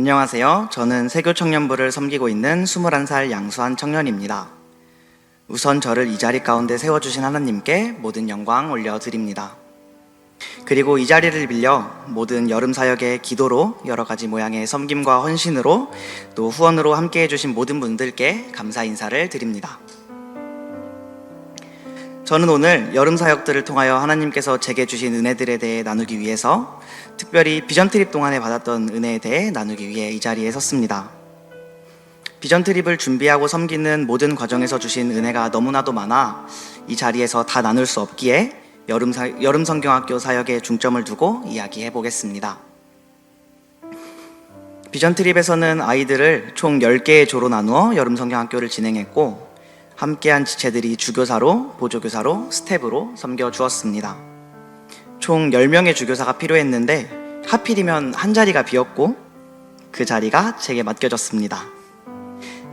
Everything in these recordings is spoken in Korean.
안녕하세요. 저는 세교 청년부를 섬기고 있는 21살 양수한 청년입니다. 우선 저를 이 자리 가운데 세워주신 하나님께 모든 영광 올려드립니다. 그리고 이 자리를 빌려 모든 여름 사역의 기도로 여러 가지 모양의 섬김과 헌신으로 또 후원으로 함께 해주신 모든 분들께 감사 인사를 드립니다. 저는 오늘 여름 사역들을 통하여 하나님께서 제게 주신 은혜들에 대해 나누기 위해서 특별히 비전 트립 동안에 받았던 은혜에 대해 나누기 위해 이 자리에 섰습니다. 비전 트립을 준비하고 섬기는 모든 과정에서 주신 은혜가 너무나도 많아 이 자리에서 다 나눌 수 없기에 여름, 사, 여름 성경학교 사역에 중점을 두고 이야기해 보겠습니다. 비전 트립에서는 아이들을 총 10개의 조로 나누어 여름 성경학교를 진행했고 함께한 지체들이 주교사로, 보조교사로, 스텝으로 섬겨 주었습니다. 총 10명의 주교사가 필요했는데 하필이면 한 자리가 비었고 그 자리가 제게 맡겨졌습니다.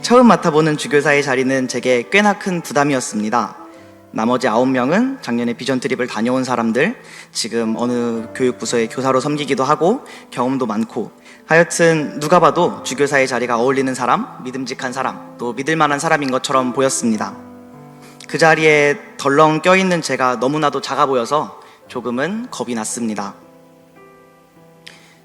처음 맡아보는 주교사의 자리는 제게 꽤나 큰 부담이었습니다. 나머지 9명은 작년에 비전 트립을 다녀온 사람들, 지금 어느 교육부서의 교사로 섬기기도 하고 경험도 많고 하여튼 누가 봐도 주교사의 자리가 어울리는 사람, 믿음직한 사람, 또 믿을 만한 사람인 것처럼 보였습니다. 그 자리에 덜렁 껴있는 제가 너무나도 작아 보여서 조금은 겁이 났습니다.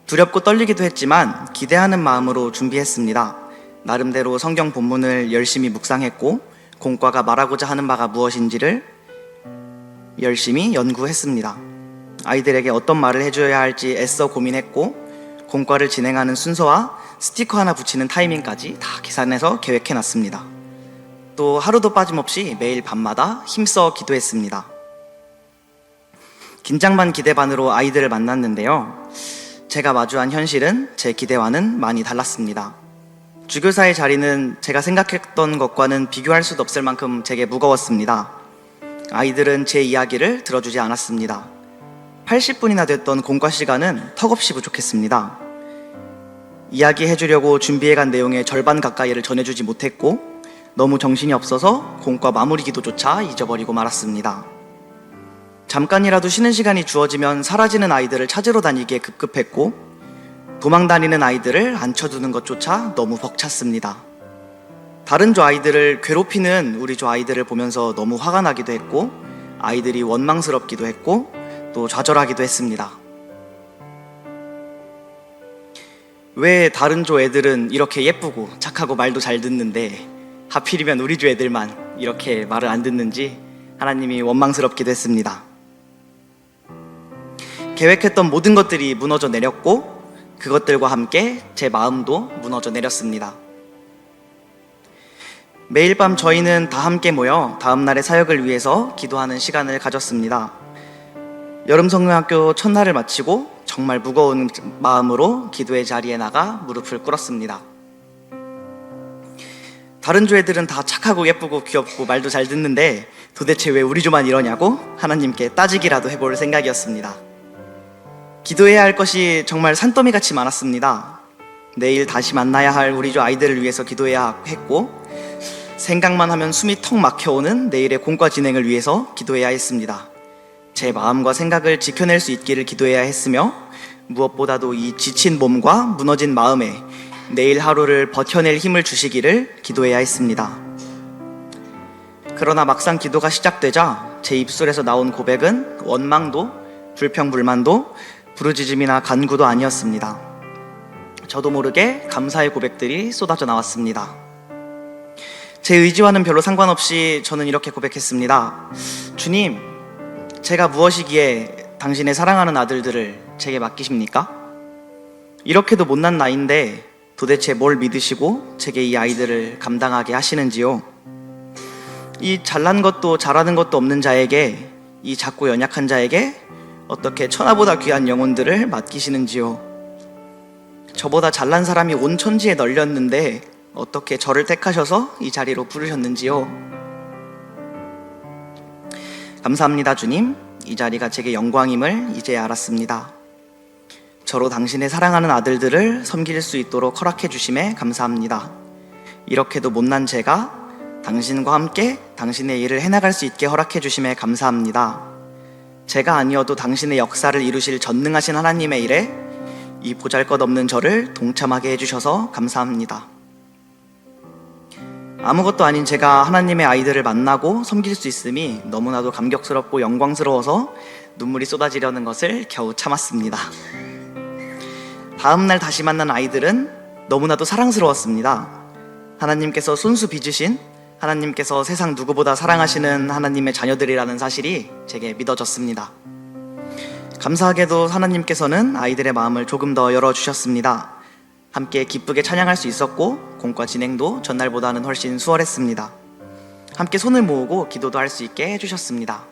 두렵고 떨리기도 했지만 기대하는 마음으로 준비했습니다. 나름대로 성경 본문을 열심히 묵상했고 공과가 말하고자 하는 바가 무엇인지를 열심히 연구했습니다. 아이들에게 어떤 말을 해줘야 할지 애써 고민했고 공과를 진행하는 순서와 스티커 하나 붙이는 타이밍까지 다 계산해서 계획해 놨습니다. 또 하루도 빠짐없이 매일 밤마다 힘써 기도했습니다. 긴장 반 기대 반으로 아이들을 만났는데요. 제가 마주한 현실은 제 기대와는 많이 달랐습니다. 주교사의 자리는 제가 생각했던 것과는 비교할 수도 없을 만큼 제게 무거웠습니다. 아이들은 제 이야기를 들어주지 않았습니다. 80분이나 됐던 공과 시간은 턱없이 부족했습니다. 이야기해주려고 준비해간 내용의 절반 가까이를 전해주지 못했고 너무 정신이 없어서 공과 마무리 기도조차 잊어버리고 말았습니다. 잠깐이라도 쉬는 시간이 주어지면 사라지는 아이들을 찾으러 다니기에 급급했고 도망 다니는 아이들을 앉혀두는 것조차 너무 벅찼습니다. 다른 조 아이들을 괴롭히는 우리 조 아이들을 보면서 너무 화가 나기도 했고 아이들이 원망스럽기도 했고 또 좌절하기도 했습니다. 왜 다른 조 애들은 이렇게 예쁘고 착하고 말도 잘 듣는데 하필이면 우리 조 애들만 이렇게 말을 안 듣는지 하나님이 원망스럽기도 했습니다. 계획했던 모든 것들이 무너져 내렸고 그것들과 함께 제 마음도 무너져 내렸습니다. 매일 밤 저희는 다 함께 모여 다음날의 사역을 위해서 기도하는 시간을 가졌습니다. 여름 성경학교 첫날을 마치고 정말 무거운 마음으로 기도의 자리에 나가 무릎을 꿇었습니다. 다른 조 애들은 다 착하고 예쁘고 귀엽고 말도 잘 듣는데 도대체 왜 우리 조만 이러냐고 하나님께 따지기라도 해볼 생각이었습니다. 기도해야 할 것이 정말 산더미 같이 많았습니다. 내일 다시 만나야 할 우리 조 아이들을 위해서 기도해야 했고 생각만 하면 숨이 턱 막혀오는 내일의 공과 진행을 위해서 기도해야 했습니다. 제 마음과 생각을 지켜낼 수 있기를 기도해야 했으며 무엇보다도 이 지친 몸과 무너진 마음에 내일 하루를 버텨낼 힘을 주시기를 기도해야 했습니다. 그러나 막상 기도가 시작되자 제 입술에서 나온 고백은 원망도 불평불만도 부르짖음이나 간구도 아니었습니다. 저도 모르게 감사의 고백들이 쏟아져 나왔습니다. 제 의지와는 별로 상관없이 저는 이렇게 고백했습니다. 주님, 제가 무엇이기에 당신의 사랑하는 아들들을 제게 맡기십니까? 이렇게도 못난 나이인데 도대체 뭘 믿으시고 제게 이 아이들을 감당하게 하시는지요? 이 잘난 것도 잘하는 것도 없는 자에게 이 작고 연약한 자에게 어떻게 천하보다 귀한 영혼들을 맡기시는지요? 저보다 잘난 사람이 온 천지에 널렸는데 어떻게 저를 택하셔서 이 자리로 부르셨는지요? 감사합니다, 주님. 이 자리가 제게 영광임을 이제 알았습니다. 저로 당신의 사랑하는 아들들을 섬길 수 있도록 허락해 주심에 감사합니다. 이렇게도 못난 제가 당신과 함께 당신의 일을 해나갈 수 있게 허락해 주심에 감사합니다. 제가 아니어도 당신의 역사를 이루실 전능하신 하나님의 일에 이 보잘것없는 저를 동참하게 해주셔서 감사합니다. 아무것도 아닌 제가 하나님의 아이들을 만나고 섬길 수 있음이 너무나도 감격스럽고 영광스러워서 눈물이 쏟아지려는 것을 겨우 참았습니다. 다음날 다시 만난 아이들은 너무나도 사랑스러웠습니다. 하나님께서 손수 빚으신 하나님께서 세상 누구보다 사랑하시는 하나님의 자녀들이라는 사실이 제게 믿어졌습니다. 감사하게도 하나님께서는 아이들의 마음을 조금 더 열어주셨습니다. 함께 기쁘게 찬양할 수 있었고 공과 진행도 전날보다는 훨씬 수월했습니다. 함께 손을 모으고 기도도 할 수 있게 해주셨습니다.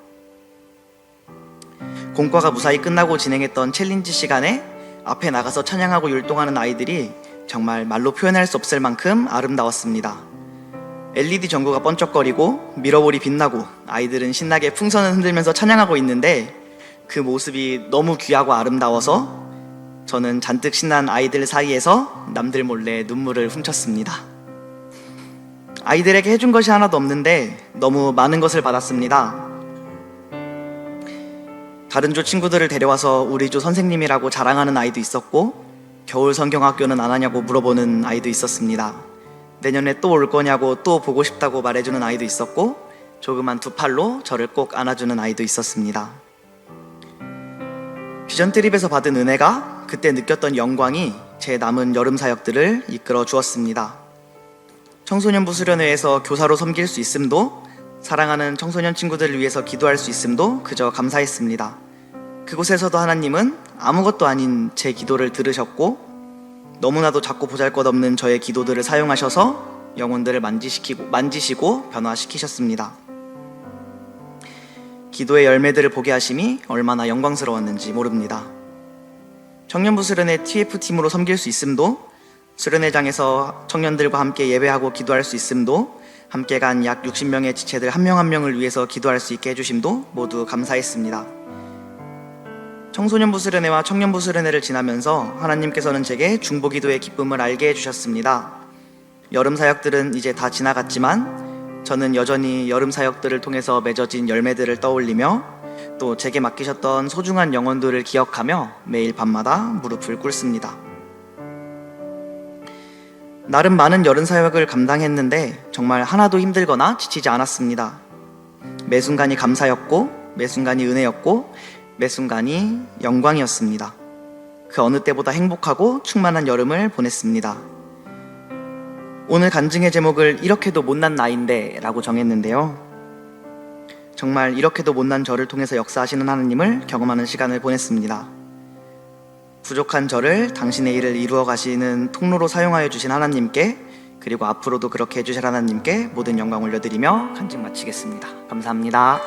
공과가 무사히 끝나고 진행했던 챌린지 시간에 앞에 나가서 찬양하고 율동하는 아이들이 정말 말로 표현할 수 없을 만큼 아름다웠습니다. LED 전구가 번쩍거리고 미러볼이 빛나고 아이들은 신나게 풍선을 흔들면서 찬양하고 있는데 그 모습이 너무 귀하고 아름다워서 저는 잔뜩 신난 아이들 사이에서 남들 몰래 눈물을 훔쳤습니다. 아이들에게 해준 것이 하나도 없는데 너무 많은 것을 받았습니다. 다른 조 친구들을 데려와서 우리 조 선생님이라고 자랑하는 아이도 있었고 겨울 성경학교는 안 하냐고 물어보는 아이도 있었습니다. 내년에 또 올 거냐고 또 보고 싶다고 말해주는 아이도 있었고 조그만 두 팔로 저를 꼭 안아주는 아이도 있었습니다. 비전 트립에서 받은 은혜가 그때 느꼈던 영광이 제 남은 여름 사역들을 이끌어 주었습니다. 청소년부 수련회에서 교사로 섬길 수 있음도 사랑하는 청소년 친구들을 위해서 기도할 수 있음도 그저 감사했습니다. 그곳에서도 하나님은 아무것도 아닌 제 기도를 들으셨고 너무나도 작고 보잘것없는 저의 기도들을 사용하셔서 영혼들을 만지시키고 만지시고 변화시키셨습니다. 기도의 열매들을 보게 하심이 얼마나 영광스러웠는지 모릅니다. 청년부 수련회 TF팀으로 섬길 수 있음도 수련회장에서 청년들과 함께 예배하고 기도할 수 있음도 함께 간 약 60명의 지체들 한명한 명을 위해서 기도할 수 있게 해주심도 모두 감사했습니다. 청소년부 수련회와 청년부 수련회를 지나면서 하나님께서는 제게 중보기도의 기쁨을 알게 해주셨습니다. 여름 사역들은 이제 다 지나갔지만 저는 여전히 여름 사역들을 통해서 맺어진 열매들을 떠올리며 또 제게 맡기셨던 소중한 영혼들을 기억하며 매일 밤마다 무릎을 꿇습니다. 나름 많은 여름 사역을 감당했는데 정말 하나도 힘들거나 지치지 않았습니다. 매 순간이 감사였고 매 순간이 은혜였고 매 순간이 영광이었습니다. 그 어느 때보다 행복하고 충만한 여름을 보냈습니다. 오늘 간증의 제목을 이렇게도 못난 나인데 라고 정했는데요. 정말 이렇게도 못난 저를 통해서 역사하시는 하나님을 경험하는 시간을 보냈습니다. 부족한 저를 당신의 일을 이루어 가시는 통로로 사용하여 주신 하나님께 그리고 앞으로도 그렇게 해주실 하나님께 모든 영광 올려드리며 간증 마치겠습니다. 감사합니다.